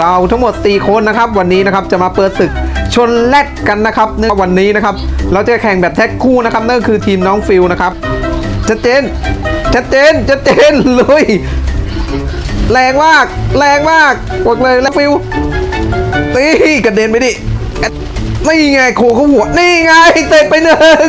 เราทั้งหมด 4 คนนะครับ วันนี้นะครับจะมาเปิดศึกชนแรดกันนะครับเนื่องวันนี้นะครับ เราจะแข่งแบบแท็กคู่นะครับนั่นก็คือทีมน้องฟิลนะครับชัดเจนชัดเจนชัดเจนเลยแรงมากแรงมากบอกเลยแล้วฟิลนี่กระเด็นไปดินี่ไงโคเขาหัวนี่ไงเตะไปหนึ่ง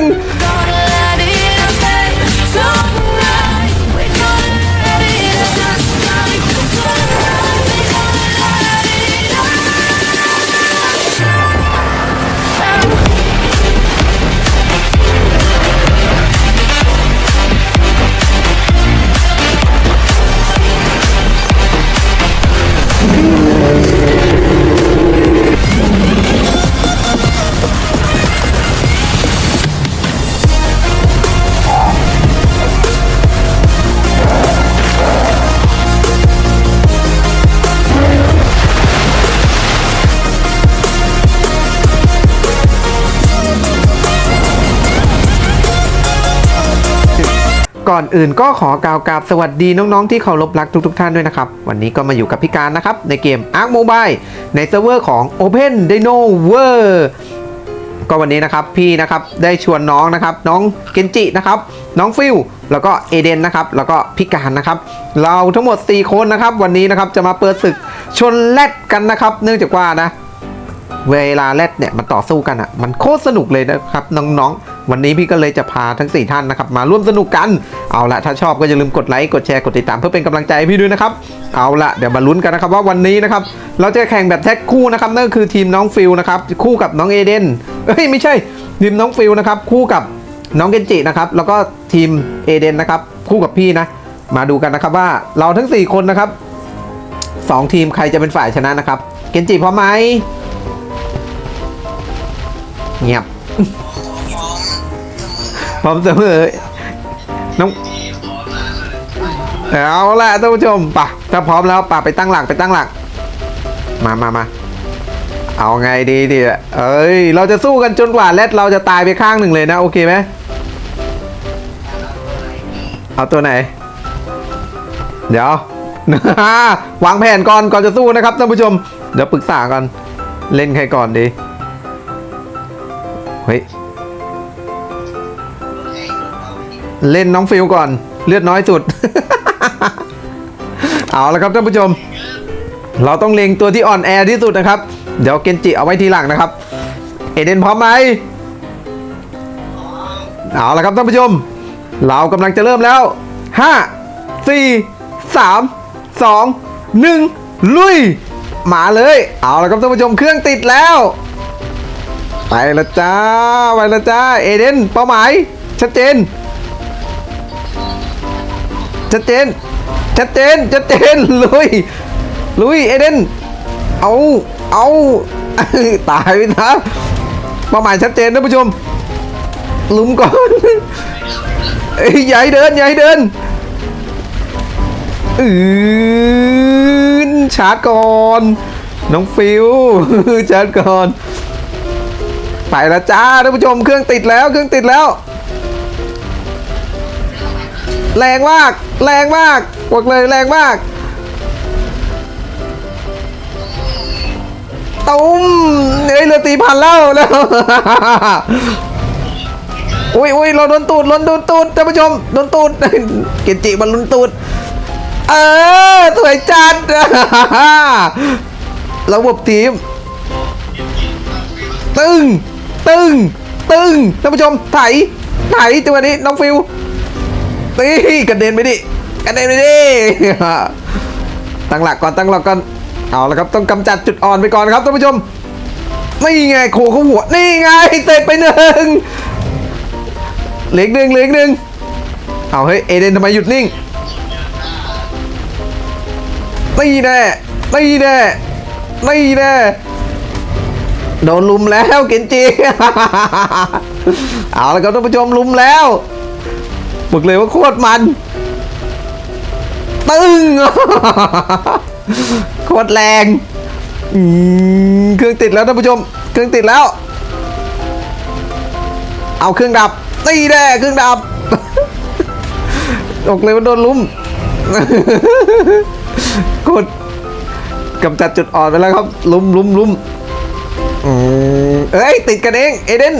ก่อนอื่นก็ขอกล่าวกราบสวัสดีน้องๆที่เคารพรักทุกๆท่านด้วยนะครับ วันนี้ก็มาอยู่กับพี่การนะครับ ในเกม Ark Mobile ในเซิร์ฟเวอร์ของ Open Dino World ก็วันนี้นะครับพี่นะครับได้ชวนน้องนะครับ น้องเกนจินะครับ น้องฟิลแล้วก็เอเดนนะครับ แล้วก็พี่การนะครับ เราทั้งหมด 4 คนนะครับ วันนี้นะครับจะมาเปิดศึกชนแรดกันนะครับ เนื่องจากว่านะ เวลาแรดเนี่ยมันต่อสู้กันอะ่ะมันโคตรสนุกเลยนะครับน้องๆ วันนี้พี่ก็เลยจะพาทั้ง 4 ท่านนะครับมาร่วมสนุกกัน เอาละถ้าชอบก็อย่าลืมกดไลค์กดแชร์กดติดตามเพื่อเป็นกำลังใจให้พี่ด้วยนะครับเอาละเดี๋ยวมาลุ้นกันนะครับว่าวันนี้นะครับเราจะแข่งแบบแท็กคู่นะครับนั่นก็คือทีมน้องฟิลนะครับคู่กับน้องเอเดนเอ้ยไม่ใช่ทีมน้องฟิลนะครับคู่กับน้องเกนจินะครับแล้วก็ทีมเอเดนนะครับคู่กับพี่นะ มาดูกันนะครับว่าเราทั้ง 4 คนนะครับสองทีมใครจะเป็นฝ่ายชนะนะครับ เกนจิพร้อมไหมเงียบ พร้อมเสมอน้องเอาละท่านผู้ชมป่ะถ้าพร้อมแล้วป่ะไปตั้งหลักไปตั้งหลัก มามามาเอาไงดีดีเอ้ย เราจะสู้กันจนกว่าแรดเราจะตายไปข้างหนึ่งเลยนะ โอเคไหมเอาตัวไหน เดี๋ยววางแผนก่อนก่อนจะสู้นะครับท่านผู้ชม เดี๋ยวปรึกษาก่อนเล่นใครก่อนดี เฮ้ย เล่นน้องฟิลก่อน เลือดน้อยสุด เอาละครับท่านผู้ชม เราต้องเล็งตัวที่อ่อนแอที่สุดนะครับ เดี๋ยวเกนจิเอาไว้ทีหลังนะครับ เอเดนพร้อมไหมเอาละครับท่านผู้ชม เรากำลังจะเริ่มแล้ว 5 4 3 2 1 ลุย มาเลย เอาละครับท่านผู้ชมเครื่องติดแล้ว ไปละจ้า ไปละจ้า เอเดนเป้าหมายชัดเจน ชัดเจนชัดเจนชัดเจนลุยลุยเอเดนเอาเอาตายไปนะเป้าหมายชัดเจนท่านผู้ชมลุมก่อนใหญ่เดินใหญ่เดินอืนชาร์จก่อนน้องฟิวชาร์จก่อนไปแล้วจ้าท่านผู้ชมเครื่องติดแล้วเครื่องติดแล้ว แรงมาก แรงมากบอกเลยแรงมากตุ้มเฮ้ยเรือตีพันแล้วแล้วอุ้ยอุ้ยเราโดนตูดเราโดนตูดท่านผู้ชมโดนตูดเกจิมันลุนตูด เออสวยจัดระบบทีม ตึง ตึง ตึงท่านผู้ชมไถไถจังหวะนี้น้องฟิว ตีกระเด็นไปดิกระเด็นไปดิตั้งหลักก่อนตั้งหลักก่อนเอาละครับต้องกำจัดจุดอ่อนไปก่อนครับท่านผู้ชมนี่ไงโคเขาหัวนี่ไงเสร็จไปหนึ่งเหลืออกหนึ่งเหลืออกหนึ่งเอาเฮ้ยเอเดนทำไมหยุดนิ่งตีแน่ตีแน่ตีแน่โดนลุมแล้วเกนจิเอาละครับท่านผู้ชมลุมแล้ว บอกเลยว่าโคตรมัน ตึงโคตรแรงเครื่องติดแล้วท่านผู้ชม เครื่องติดแล้ว เอาเครื่องดับ ตีแน่เครื่องดับบอกเลยว่าโดนลุมโคตรกำจัดจุดอ่อนไปแล้วครับ ลุมลุมลุมอืมเอ้ย ติดกันเอง เอเดน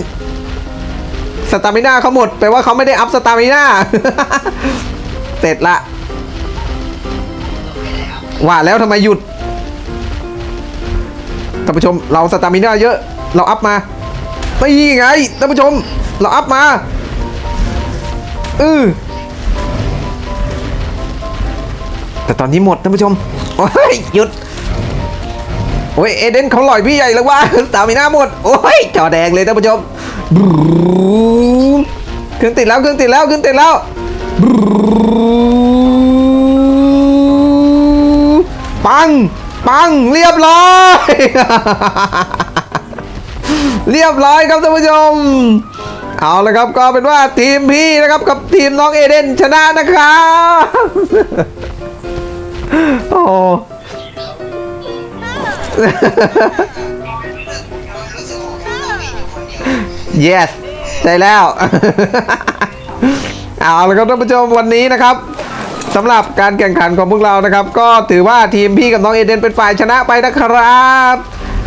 สตามิน่าเขาหมดแปลว่าเขาไม่ได้อัพสตามิน่าเสร็จละว่าแล้วทำไมหยุดท่านผู้ชมเราสตามิน่าเยอะ เราอัพมาไม่ไงท่านผู้ชม เราอัพมาอือแต่ตอนนี้หมดท่านผู้ชมโอ้ยหยุดโอ้ยเอเดนเขาหล่อยพี่ใหญ่แล้วว่าสตามิน่าหมดโอ้ยจอแดงเลยท่านผู้ชม เครื่องติดแล้วเครื่องติดแล้วเครื่องติดแล้วบู๊ปังปังเรียบร้อย เรียบร้อยครับท่านผู้ชม เอาละครับก็เป็นว่าทีมพี่นะครับกับทีมน้องเอเดนชนะนะครับโอ้ yes ใช่แล้ว เอาละครับท่านผู้ชมวันนี้นะครับสำหรับการแข่งขันของพวกเรานะครับ ก็ถือว่าทีมพี่กับน้องเอเดนเป็นฝ่ายชนะไปนะครับ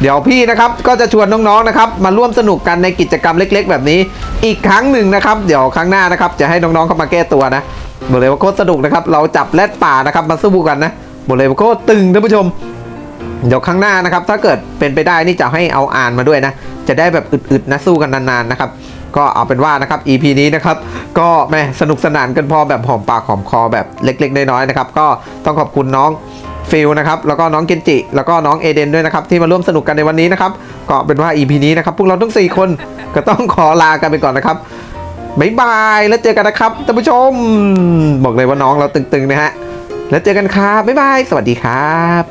เดี๋ยวพี่นะครับก็จะชวนน้องๆนะครับมาร่วมสนุกกันในกิจกรรมเล็ก ๆ แบบนี้ อีกครั้งหนึ่งนะครับ เดี๋ยวครั้งหน้านะครับ จะให้น้องๆเข้ามาแก้ตัวนะบอกเลยว่าโคตรสนุกนะครับ เราจับแรดป่านะครับมาสู้กันนะบอกเลยว่าโคตรตึงท่านผู้ชม เดี๋ยวครั้งหน้านะครับ ถ้าเกิดเป็นไปได้นี่จะให้เอาอ่านมาด้วยนะ จะได้แบบอึดๆนะสู้กันนานๆนะครับ ก็เอาเป็นว่านะครับ EP นี้นะครับก็แม่สนุกสนานกันพอแบบหอมปากหอมคอแบบเล็ก ๆ น้อยๆนะครับก็ต้องขอบคุณน้องฟิลนะครับแล้วก็น้องเกนจิ แล้วก็น้องเอเดนด้วยนะครับที่มาร่วมสนุกกันในวันนี้นะครับก็เป็นว่า EP นี้นะครับพวกเราทั้ง4คนก็ต้องขอลากันไปก่อนนะครับบ๊ายบายแล้วเจอกันนะครับท่านผู้ชม บอกเลยว่าน้องเราตึงๆนะฮะแล้วเจอกันครับบ๊ายบายสวัสดีครับ